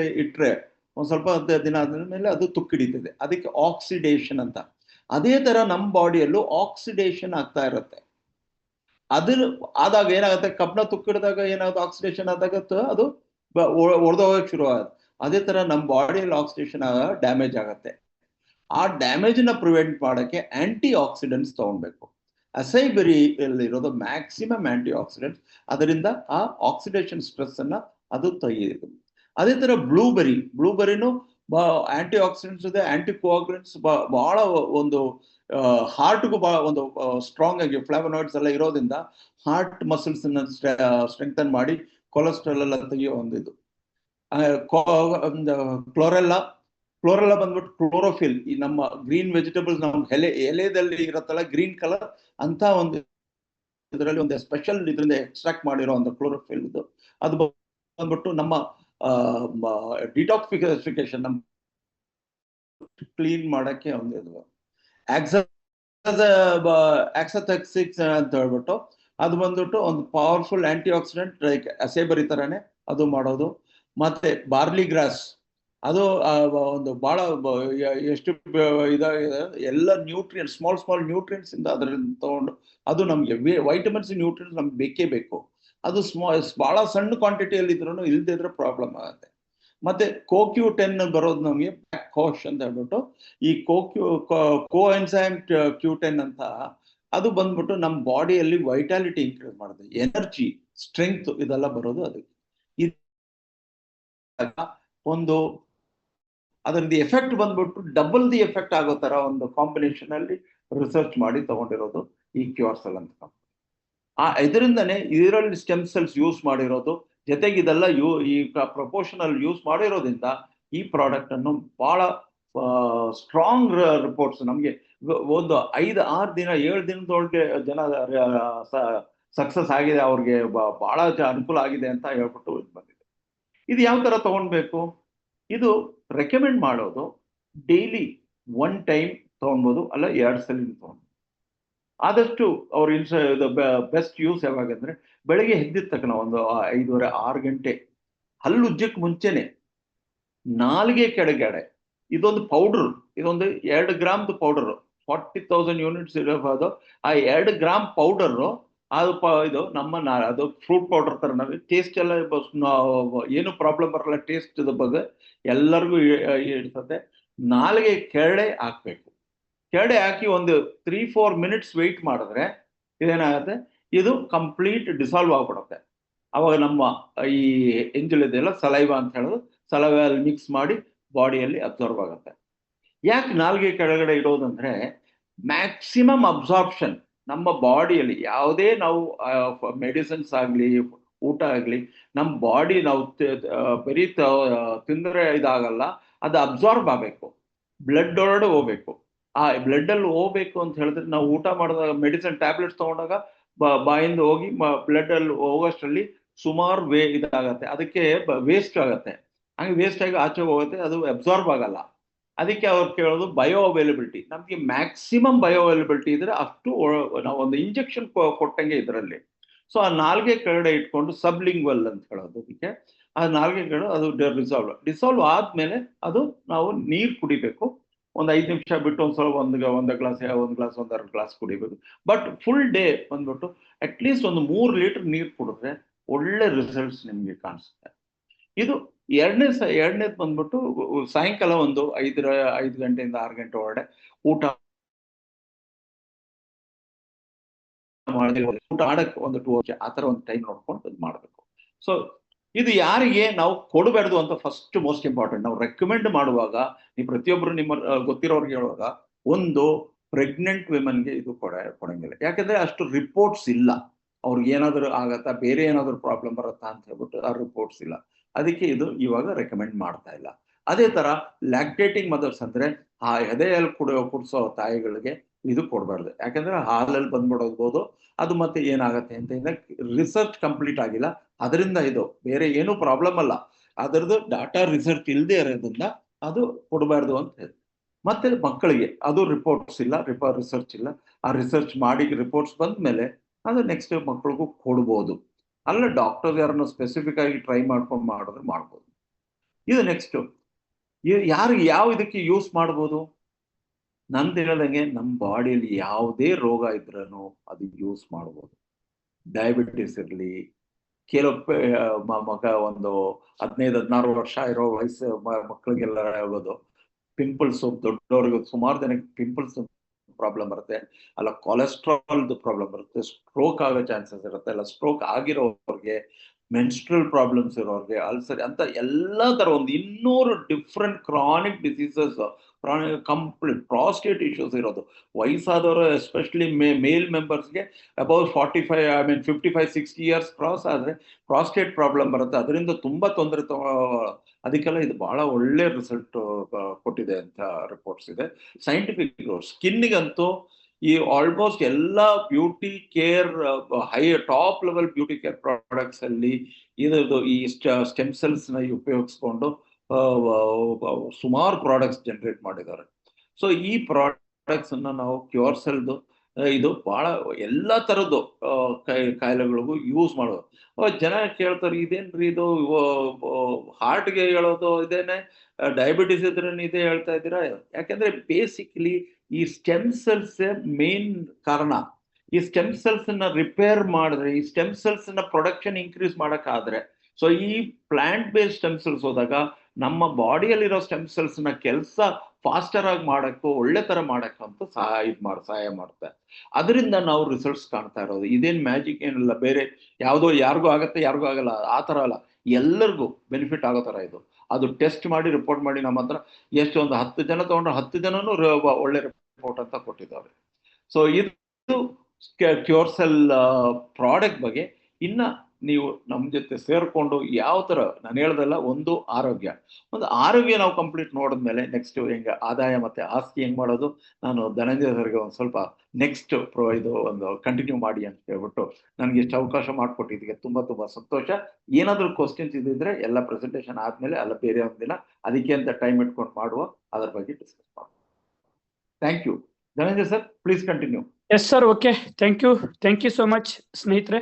ಇಟ್ರೆ ಒಂದ್ ಸ್ವಲ್ಪ ದಿನ ಆದ್ಮೇಲೆ ಅದು ತುಕ್ಕಿಡಿತದೆ. ಅದಕ್ಕೆ ಆಕ್ಸಿಡೇಷನ್ ಅಂತ. ಅದೇ ತರ ನಮ್ಮ ಬಾಡಿಯಲ್ಲೂ ಆಕ್ಸಿಡೇಷನ್ ಆಗ್ತಾ ಇರುತ್ತೆ. ಅದ್ರ ಆದಾಗ ಏನಾಗುತ್ತೆ? ಕಬ್ಬಿಣ ತುಕ್ಕಿಡಿದಾಗ ಏನಾಗುತ್ತೆ? ಆಕ್ಸಿಡೇಷನ್ ಆದಾಗ ಅದು ಒಡೆದೋಗಕ್ಕೆ ಶುರು ಆಗುತ್ತೆ. ಅದೇ ತರ ನಮ್ಮ ಬಾಡಿಯಲ್ಲಿ ಆಕ್ಸಿಡೇಷನ್ ಆಗ ಡ್ಯಾಮೇಜ್ ಆಗುತ್ತೆ. ಆ ಡ್ಯಾಮೇಜ್ನ ಪ್ರಿವೆಂಟ್ ಮಾಡೋಕ್ಕೆ ಆಂಟಿ ಆಕ್ಸಿಡೆಂಟ್ಸ್ ತಗೊಳ್ಬೇಕು. ಅಸೈಬರಿಯಲ್ಲಿರೋದು ಮ್ಯಾಕ್ಸಿಮಮ್ ಆಂಟಿ ಆಕ್ಸಿಡೆಂಟ್ಸ್ ಅದರಿಂದ ಆ ಆಕ್ಸಿಡೇಷನ್ ಸ್ಟ್ರೆಸ್ ಅನ್ನ ಅದು ತೆಗೆಯುತ್ತೆ ಅದೇ ತರ ಬ್ಲೂಬೆರಿ ಬ್ಲೂಬೆರಿನು ಆಂಟಿ ಆಕ್ಸಿಡೆಂಟ್ಸ್ ಇದೆ ಆಂಟಿ ಕೋಆಗ್ರೆಂಟ್ಸ್ ಬಹಳ ಒಂದು ಹಾರ್ಟ್ಗೂ ಬಹಳ ಒಂದು ಸ್ಟ್ರಾಂಗ್ ಆಗಿ ಫ್ಲಾವನಾಯ್ಡ್ಸ್ ಎಲ್ಲ ಇರೋದ್ರಿಂದ ಹಾರ್ಟ್ ಮಸಲ್ಸ್ ಸ್ಟ್ರೆಂಗ್ತನ್ ಮಾಡಿ ಕೊಲೆಸ್ಟ್ರಾಲ್ ಎಲ್ಲ ತೆಗೆಯೋ ಒಂದು ಇದು. ಕ್ಲೋರೆಲ್ಲ ಕ್ಲೋರೆಲ್ಲ ಬಂದ್ಬಿಟ್ಟು ಕ್ಲೋರೋಫಿಲ್ ಈ ನಮ್ಮ ಗ್ರೀನ್ ವೆಜಿಟೇಬಲ್ಸ್ ನಮ್ಮ ಎಲೆ, ಎಲೆದಲ್ಲಿ ಇರತ್ತಲ್ಲ ಗ್ರೀನ್ ಕಲರ್ ಅಂತ ಒಂದು ಇದರಲ್ಲಿ ಒಂದು ಸ್ಪೆಷಲ್ ಇದರಿಂದ ಎಕ್ಸ್ಟ್ರಾಕ್ಟ್ ಮಾಡಿರೋ ಒಂದು ಕ್ಲೋರೋಫಿಲ್ ಇದು. ಅದು ಬಂದ್ಬಿಟ್ಟು ನಮ್ಮ ಡಿಟಾಕ್ಸಿಫಿಕೇಶನ್ ನಮ್ ಕ್ಲೀನ್ ಮಾಡಕ್ಕೆ ಒಂದು ಇದು. ಆಕ್ಸಥೆಕ್ಸಿಕ್ಸ್ ಅಂತ ಹೇಳ್ಬಿಟ್ಟು ಅದು ಬಂದ್ಬಿಟ್ಟು ಒಂದು powerful anti oxidant like acai berry ತರನೇ ಅದು ಮಾಡೋದು. ಮತ್ತೆ ಬಾರ್ಲಿ ಗ್ರಾಸ್ ಅದು ಒಂದು ಬಹಳ ಎಷ್ಟು ಇದಾಗಿದೆ ಎಲ್ಲ ನ್ಯೂಟ್ರಿಯನ್ ಸ್ಮಾಲ್ ಸ್ಮಾಲ್ ನ್ಯೂಟ್ರಿಯನ್ಸ್ ಇಂದ ಅದರಿಂದ ತಗೊಂಡು ಅದು ನಮಗೆ ವೈಟಮಿನ್ಸ್ ನ್ಯೂಟ್ರಿಯನ್ಸ್ ನಮ್ಗೆ ಬೇಕೇ ಬೇಕು. ಅದು ಸ್ಮಾ ಬಹಳ ಸಣ್ಣ ಕ್ವಾಂಟಿಟಿಯಲ್ಲಿ ಇದ್ರೂ ಇಲ್ದೇ ಇದ್ರೆ ಪ್ರಾಬ್ಲಮ್ ಆಗುತ್ತೆ. ಮತ್ತೆ ಕೋಕ್ಯೂ ಟೆನ್ ಬರೋದು ನಮಗೆ ಕೋಶ್ ಅಂತ ಹೇಳ್ಬಿಟ್ಟು, ಈ CoQ co enzyme Q ten ಅಂತ, ಅದು ಬಂದ್ಬಿಟ್ಟು ನಮ್ಮ ಬಾಡಿಯಲ್ಲಿ ವೈಟಾಲಿಟಿ ಇನ್ಕ್ರೀಸ್ ಮಾಡುತ್ತೆ. ಎನರ್ಜಿ ಸ್ಟ್ರೆಂಗ್ತ್ ಇದೆಲ್ಲ ಬರೋದು ಅದಕ್ಕೆ. ಒಂದು ಅದರದ್ದು ಎಫೆಕ್ಟ್ ಬಂದ್ಬಿಟ್ಟು ಡಬಲ್ ದಿ ಎಫೆಕ್ಟ್ ಆಗೋ ತರ ಒಂದು ಕಾಂಬಿನೇಷನ್ ಅಲ್ಲಿ ರಿಸರ್ಚ್ ಮಾಡಿ ತಗೊಂಡಿರೋದು ಈ ಕ್ಯೂರ್ಸಲ್ ಅಂತ. ಆ ಇದರಿಂದನೇ ಇದರಲ್ಲಿ ಸ್ಟೆಮ್ ಸೆಲ್ಸ್ ಯೂಸ್ ಮಾಡಿರೋದು. ಜೊತೆಗೆ ಇದೆಲ್ಲ ಯೂ, ಈ ಪ್ರಪೋರ್ಷನಲ್ ಯೂಸ್ ಮಾಡಿರೋದ್ರಿಂದ ಈ ಪ್ರಾಡಕ್ಟ್ ಅನ್ನು ಬಹಳ ಸ್ಟ್ರಾಂಗ್ ರಿಪೋರ್ಟ್ಸ್ ನಮಗೆ ಒಂದು ಐದು, ಆರು ದಿನ, ಏಳು ದಿನದೊಳಗೆ ಜನ ಸಕ್ಸಸ್ ಆಗಿದೆ, ಅವ್ರಿಗೆ ಬಹಳ ಅನುಕೂಲ ಆಗಿದೆ ಅಂತ ಹೇಳ್ಬಿಟ್ಟು ಬಂದಿದೆ. ಇದು ಯಾವ ತರ ತಗೊಳ್ಬೇಕು ಇದು ರೆಕಮೆಂಡ್ ಮಾಡೋದು ಡೈಲಿ ಒನ್ ಟೈಮ್ ತಗೊಳ್ಬೋದು ಅಲ್ಲ ಎರಡು ಸಲ ತಗೊಳ್ಬೋದು ಆದಷ್ಟು ಅವ್ರ ಇನ್ಸ ಬೆಸ್ಟ್ ಯೂಸ್ ಯಾವಾಗಂದ್ರೆ ಬೆಳಗ್ಗೆ ಎದ್ದಿದ ತಕ್ಷಣ ಒಂದು ಐದೂವರೆ, ಆರು ಗಂಟೆ ಹಲ್ಲು ಉಜ್ಜಕ್ಕೆ ಮುಂಚೆನೆ ನಾಲ್ಗೆ ಕೆಳಗಡೆ ಇದೊಂದು ಪೌಡರ್ ಇದೊಂದು ಎರಡು ಗ್ರಾಮ್ದು ಪೌಡರ್ ಫಾರ್ಟಿ ತೌಸಂಡ್ ಯೂನಿಟ್ಸ್ ಇರಬಹುದು ಆ ಎರಡು ಗ್ರಾಮ್ ಪೌಡರ್ ಅದು ಪ, ಇದು ನಮ್ಮ ಅದು ಫ್ರೂಟ್ ಪೌಡರ್ ತರ ನಾವು ಟೇಸ್ಟ್ ಎಲ್ಲ ಏನು ಪ್ರಾಬ್ಲಮ್ ಬರಲ್ಲ ಟೇಸ್ಟ್ ಬಗ್ಗೆ ಎಲ್ಲರಿಗೂ ಇರ್ತದೆ. ನಾಲ್ಗೆ ಕೆರಳೆ ಹಾಕ್ಬೇಕು. ಕೆರಡೆ ಹಾಕಿ ಒಂದು ತ್ರೀ ಫೋರ್ ಮಿನಿಟ್ಸ್ ವೆಯ್ಟ್ ಮಾಡಿದ್ರೆ ಇದೇನಾಗುತ್ತೆ? ಇದು ಕಂಪ್ಲೀಟ್ ಡಿಸಾಲ್ವ್ ಆಗ್ಬಿಡುತ್ತೆ. ಅವಾಗ ನಮ್ಮ ಈ ಎಂಜಲ್ ಇದೆಯಲ್ಲ ಸಲೈವ ಅಂತ ಹೇಳೋದು ಸಲೈವಲ್ಲಿ ಮಿಕ್ಸ್ ಮಾಡಿ ಬಾಡಿಯಲ್ಲಿ ಅಬ್ಸರ್ವ್ ಆಗುತ್ತೆ. ಯಾಕೆ ನಾಲ್ಗೆ ಕೆಳಗಡೆ ಇಡೋದಂದ್ರೆ ಮ್ಯಾಕ್ಸಿಮಮ್ ಅಬ್ಸಾರ್ಪ್ಷನ್ ನಮ್ಮ ಬಾಡಿಯಲ್ಲಿ ಯಾವುದೇ ನಾವು ಮೆಡಿಸಿನ್ಸ್ ಆಗಲಿ, ಊಟ ಆಗಲಿ, ನಮ್ಮ ಬಾಡಿ ನಾವು ಬರೀ ತಿಂದ್ರೆ ಇದಾಗಲ್ಲ, ಅದು ಅಬ್ಸಾರ್ಬ್ ಆಗಬೇಕು. ಬ್ಲಡ್ ಒಳಗಡೆ ಹೋಗ್ಬೇಕು. ಆ ಬ್ಲಡ್ ಅಲ್ಲಿ ಹೋಗ್ಬೇಕು ಅಂತ ಹೇಳಿದ್ರೆ ನಾವು ಊಟ ಮಾಡಿದಾಗ ಮೆಡಿಸಿನ್ ಟ್ಯಾಬ್ಲೆಟ್ಸ್ ತಗೊಂಡಾಗ ಬಾಯಿಂದ ಹೋಗಿ ಬ್ಲಡ್ ಅಲ್ಲಿ ಹೋಗೋಷ್ಟರಲ್ಲಿ ಸುಮಾರು ವೇ ಇದಾಗತ್ತೆ. ಅದಕ್ಕೆ ವೇಸ್ಟ್ ಆಗತ್ತೆ. ಹಂಗೆ ವೇಸ್ಟ್ ಆಗಿ ಆಚೆ ಹೋಗುತ್ತೆ. ಅದು ಅಬ್ಸಾರ್ಬ್ ಆಗಲ್ಲ. ಅದಕ್ಕೆ ಅವ್ರು ಕೇಳೋದು ಬಯೋ ಅವೈಲಬಿಲಿಟಿ ನಮಗೆ ಮ್ಯಾಕ್ಸಿಮಮ್ ಬಯೋ ಅವೈಲಬಿಲಿಟಿ ಇದ್ರೆ ಅಷ್ಟು ನಾವು ಒಂದು ಇಂಜೆಕ್ಷನ್ ಕೊಟ್ಟಂಗೆ ಇದರಲ್ಲಿ. ಸೊ ಆ ನಾಲ್ಗೆ ಕರಡೆ ಇಟ್ಕೊಂಡು ಸಬ್ಲಿಂಗ್ವಲ್ ಅಂತ ಹೇಳೋದು ಅದಕ್ಕೆ. ಆ ನಾಲ್ಗೆ ಕರಡು ಅದು ಡಿಸಾಲ್ವ್ ಡಿಸಾಲ್ವ್ ಆದ್ಮೇಲೆ ಅದು ನಾವು ನೀರು ಕುಡಿಬೇಕು. ಒಂದು ಐದು ನಿಮಿಷ ಬಿಟ್ಟು ಒಂದು ಸ್ವಲ್ಪ ಒಂದು ಒಂದು ಗ್ಲಾಸ್ ಒಂದು ಗ್ಲಾಸ್ ಒಂದೆರಡು ಗ್ಲಾಸ್ ಕುಡಿಬೇಕು. ಬಟ್ ಫುಲ್ ಡೇ ಬಂದ್ಬಿಟ್ಟು ಅಟ್ಲೀಸ್ಟ್ ಒಂದು ಮೂರು ಲೀಟರ್ ನೀರು ಕುಡಿದ್ರೆ ಒಳ್ಳೆ ರಿಸಲ್ಟ್ಸ್ ನಿಮಗೆ ಕಾಣಿಸುತ್ತೆ. ಇದು ಎರಡನೇ ಸ ಎರಡನೇದು ಬಂದ್ಬಿಟ್ಟು ಸಾಯಂಕಾಲ ಒಂದು ಐದರ ಐದು ಗಂಟೆಯಿಂದ ಆರು ಗಂಟೆ ಒಳಗಡೆ ಊಟ ಊಟ ಮಾಡಕ್ಕೆ ಒಂದು ಟೂ ಆ ಥರ ಒಂದು ಟೈಮ್ ನೋಡ್ಕೊಂಡು ಇದು ಮಾಡಬೇಕು. ಸೊ ಇದು ಯಾರಿಗೆ ನಾವು ಕೊಡಬಾರ್ದು ಅಂತ ಫಸ್ಟ್ ಮೋಸ್ಟ್ ಇಂಪಾರ್ಟೆಂಟ್ ನಾವು ರೆಕಮೆಂಡ್ ಮಾಡುವಾಗ, ನೀವು ಪ್ರತಿಯೊಬ್ಬರು ನಿಮ್ಮ ಗೊತ್ತಿರೋರಿಗೆ ಹೇಳುವಾಗ, ಒಂದು ಪ್ರೆಗ್ನೆಂಟ್ ವಿಮನ್ಗೆ ಇದು ಕೊಡ, ಕೊಡಂಗಿಲ್ಲ. ಯಾಕಂದ್ರೆ ಅಷ್ಟು ರಿಪೋರ್ಟ್ಸ್ ಇಲ್ಲ. ಅವ್ರಿಗೆ ಏನಾದರೂ ಆಗತ್ತಾ, ಬೇರೆ ಏನಾದರೂ ಪ್ರಾಬ್ಲಮ್ ಬರುತ್ತಾ ಅಂತ ಹೇಳ್ಬಿಟ್ಟು ಆ ರಿಪೋರ್ಟ್ಸ್ ಇಲ್ಲ. ಅದಕ್ಕೆ ಇದು ಇವಾಗ ರೆಕಮೆಂಡ್ ಮಾಡ್ತಾ ಇಲ್ಲ. ಅದೇ ತರ ಲ್ಯಾಕ್ಟೇಟಿಂಗ್ ಮದರ್ಸ್ ಅಂದ್ರೆ, ಆ ಎದೆಯಲ್ಲಿ ಕುಡಿಯೋ, ಕುಡಿಸೋ ತಾಯಿಗಳಿಗೆ ಇದು ಕೊಡಬಾರ್ದು. ಯಾಕಂದ್ರೆ ಹಾಲಲ್ಲಿ ಬಂದ್ಬಿಡೋಗ್ಬೋದು ಅದು ಮತ್ತೆ ಏನಾಗತ್ತೆ ಅಂತ ರಿಸರ್ಚ್ ಕಂಪ್ಲೀಟ್ ಆಗಿಲ್ಲ. ಅದರಿಂದ ಇದು ಬೇರೆ ಏನು ಪ್ರಾಬ್ಲಮ್ ಅಲ್ಲ. ಅದರದ್ದು ಡಾಟಾ ರಿಸರ್ಚ್ ಇಲ್ಲದೆ ಇರೋದ್ರಿಂದ ಅದು ಕೊಡಬಾರ್ದು ಅಂತ ಹೇಳಿ. ಮತ್ತೆ ಮಕ್ಕಳಿಗೆ ಅದು ರಿಪೋರ್ಟ್ಸ್ ಇಲ್ಲ ರಿಪ ರಿಸರ್ಚ್ ಇಲ್ಲ. ಆ ರಿಸರ್ಚ್ ಮಾಡಿ ರಿಪೋರ್ಟ್ಸ್ ಬಂದ ಮೇಲೆ ಅದು ನೆಕ್ಸ್ಟ್ ಮಕ್ಕಳಿಗೂ ಕೊಡ್ಬೋದು. ಅಲ್ಲ ಡಾಕ್ಟರ್ ಯಾರನ್ನ ಸ್ಪೆಸಿಫಿಕ್ ಆಗಿ ಟ್ರೈ ಮಾಡ್ಕೊಂಡು ಮಾಡಿದ್ರೆ ಮಾಡ್ಬೋದು. ಇದು ನೆಕ್ಸ್ಟ್ ಯಾರು ಯಾವ ಇದಕ್ಕೆ ಯೂಸ್ ಮಾಡ್ಬೋದು? ನಂದು ಹೇಳ್ದಂಗೆ ನಮ್ಮ ಬಾಡಿಯಲ್ಲಿ ಯಾವುದೇ ರೋಗ ಇದ್ರೂ ಅದು ಯೂಸ್ ಮಾಡ್ಬೋದು. ಡಯಾಬಿಟಿಸ್ ಇರಲಿ, ಕೆಲವು ಮಗ ಒಂದು ಹದಿನೈದು, ಹದಿನಾರು ವರ್ಷ ಇರೋ ವಯಸ್ಸು ಮಕ್ಕಳಿಗೆಲ್ಲ ಆಗೋದು ಪಿಂಪಲ್ಸ್ ದೊಡ್ಡವ್ರಿಗೆ ಸುಮಾರು ಜನಕ್ಕೆ ಪಿಂಪಲ್ಸ್ ಪ್ರಾಬ್ಲಮ್ ಬರುತ್ತೆ. ಅಲ್ಲ ಕೊಲೆಸ್ಟ್ರಾಲ್ದು ಪ್ರಾಬ್ಲಮ್ ಬರುತ್ತೆ. ಸ್ಟ್ರೋಕ್ ಆಗೋ ಚಾನ್ಸಸ್ ಇರುತ್ತೆ. ಅಲ್ಲ ಸ್ಟ್ರೋಕ್ ಆಗಿರೋರಿಗೆ ಮೆನ್ಸ್ಟ್ರಲ್ ಪ್ರಾಬ್ಲಮ್ಸ್ ಇರೋರಿಗೆ ಅಲ್ಸರಿ ಅಂತ ಎಲ್ಲ ತರ ಒಂದು ಇನ್ನೂರು different chronic diseases complete prostate issues ಇರೋದು. ವಯಸ್ಸಾದವರು especially May male ಮೆಂಬರ್ಸ್ಗೆ above forty five I mean fifty five sixty years cross ಆದರೆ ಪ್ರಾಸ್ಟೇಟ್ ಪ್ರಾಬ್ಲಮ್ ಬರುತ್ತೆ. ಅದರಿಂದ ತುಂಬಾ ತೊಂದರೆ ಅದಕ್ಕೆಲ್ಲ ಇದು ಬಹಳ ಒಳ್ಳೆ ರಿಸಲ್ಟ್ ಕೊಟ್ಟಿದೆ ಅಂತ ರಿಪೋರ್ಟ್ಸ್ ಇದೆ. ಸೈಂಟಿಫಿಕ್ ಸ್ಕಿನ್ನಿಗಂತೂ ಈ ಆಲ್ಮೋಸ್ಟ್ ಎಲ್ಲ beauty care high top level beauty care products ಅಲ್ಲಿ ಇದು ಈ ಸ್ಟೆಮ್ ಸೆಲ್ಸ್ನ ಉಪಯೋಗಿಸ್ಕೊಂಡು ಸುಮಾರು ಪ್ರಾಡಕ್ಟ್ಸ್ ಜನರೇಟ್ ಮಾಡಿದ್ದಾರೆ. ಸೊ ಈ ಪ್ರಾಡಕ್ಟ್ಸ್ ಅನ್ನ ನಾವು ಕ್ಯೂರ್ ಸೆಲ್ದು ಇದು ಬಹಳ ಎಲ್ಲ ತರದ್ದು ಕಾಯಿಲೆಗಳಿಗೂ ಯೂಸ್ ಮಾಡೋದು. ಜನ ಕೇಳ್ತಾರೆ, ಇದೇನ್ರಿ ಇದು ಹಾರ್ಟ್ಗೆ ಹೇಳೋದು, ಇದೇನೆ ಡಯಾಬಿಟಿಸ್ ಇದ್ರೆ ಇದೇ ಹೇಳ್ತಾ ಇದ್ದೀರಾ? ಯಾಕಂದ್ರೆ ಬೇಸಿಕ್ಲಿ ಈ ಸ್ಟೆಮ್ ಸೆಲ್ಸ್ ಮೇನ್ ಕಾರಣ, ಈ ಸ್ಟೆಮ್ ಸೆಲ್ಸ್ ರಿಪೇರ್ ಮಾಡಿದ್ರೆ, ಈ ಸ್ಟೆಮ್ ಸೆಲ್ಸ್ನ ಪ್ರೊಡಕ್ಷನ್ ಇನ್ಕ್ರೀಸ್ ಮಾಡಕ್ಕಾದ್ರೆ ಸೊ ಈ ಪ್ಲಾಂಟ್ ಬೇಸ್ಡ್ ಸ್ಟೆಮ್ ಸೆಲ್ಸ್ ಹೋದಾಗ ನಮ್ಮ ಬಾಡಿಯಲ್ಲಿರೋ ಸ್ಟೆಮ್ ಸೆಲ್ಸ್ನ ಕೆಲಸ ಫಾಸ್ಟರ್ ಆಗಿ ಮಾಡೋಕ್ಕೂ, ಒಳ್ಳೆ ತರ ಅಂತ ಸಹಾಯ ಇದು ಮಾಡಿ, ಸಹಾಯ ಮಾಡುತ್ತೆ. ಅದರಿಂದ ನಾವು ರಿಸಲ್ಟ್ಸ್ ಕಾಣ್ತಾ ಇರೋದು. ಇದೇನು ಮ್ಯಾಜಿಕ್ ಏನಿಲ್ಲ. ಬೇರೆ ಯಾವುದೋ ಯಾರಿಗೂ ಆಗತ್ತೆ, ಯಾರಿಗೂ ಆಗಲ್ಲ. ಆ ತರ ಅಲ್ಲ. ಎಲ್ಲರಿಗೂ ಬೆನಿಫಿಟ್ ಆಗೋ ತರ ಇದು. ಅದು ಟೆಸ್ಟ್ ಮಾಡಿ ರಿಪೋರ್ಟ್ ಮಾಡಿ ನಮ್ಮ ಹತ್ರ ಎಷ್ಟು ಒಂದು ಹತ್ತು ಜನ ತಗೊಂಡ್ರೆ, ಹತ್ತು ಜನನು ಒಳ್ಳೆ ರಿಪೋರ್ಟ್ ಅಂತ ಕೊಟ್ಟಿದ್ದಾರೆ. ಸೊ ಇದು ಕ್ಯೂರ್ ಸೆಲ್ ಪ್ರಾಡಕ್ಟ್ ಬಗ್ಗೆ ಇನ್ನ ನೀವು ನಮ್ಮ ಜೊತೆ ಸೇರ್ಕೊಂಡು ಯಾವ ಥರ ನಾನು ಹೇಳ್ದಲ್ಲ ಒಂದು ಆರೋಗ್ಯ. ಒಂದು ಆರೋಗ್ಯ ನಾವು ಕಂಪ್ಲೀಟ್ ನೋಡಿದ್ಮೇಲೆ ನೆಕ್ಸ್ಟ್ ಹೆಂಗೆ ಆದಾಯ ಮತ್ತೆ ಆಸ್ತಿ ಹೆಂಗ್ ಮಾಡೋದು ನಾನು ಧನಂಜಯ ಸರ್ಗೆ ಒಂದು ಸ್ವಲ್ಪ ನೆಕ್ಸ್ಟ್ ಪ್ರೊ ಇದು ಒಂದು ಕಂಟಿನ್ಯೂ ಮಾಡಿ ಅಂತ ಹೇಳ್ಬಿಟ್ಟು ನನಗೆ ಇಷ್ಟು ಅವಕಾಶ ಮಾಡಿಕೊಟ್ಟಿದ್ದಕ್ಕೆ ತುಂಬಾ ತುಂಬಾ ಸಂತೋಷ. ಏನಾದರೂ ಕ್ವಶನ್ಸ್ ಇದ್ದಿದ್ರೆ ಎಲ್ಲ ಪ್ರೆಸೆಂಟೇಷನ್ ಆದ್ಮೇಲೆ ಅಲ್ಲ ಬೇರೆ ಒಂದಿನ ಅದಕ್ಕೆ ಅಂತ ಟೈಮ್ ಇಟ್ಕೊಂಡು ಮಾಡುವ ಅದ್ರ ಬಗ್ಗೆ ಡಿಸ್ಕಸ್ ಮಾಡುವ. Thank you Dhananjaya sir please continue yes sir okay thank you thank you so much ಸ್ನೇಹಿತರೆ.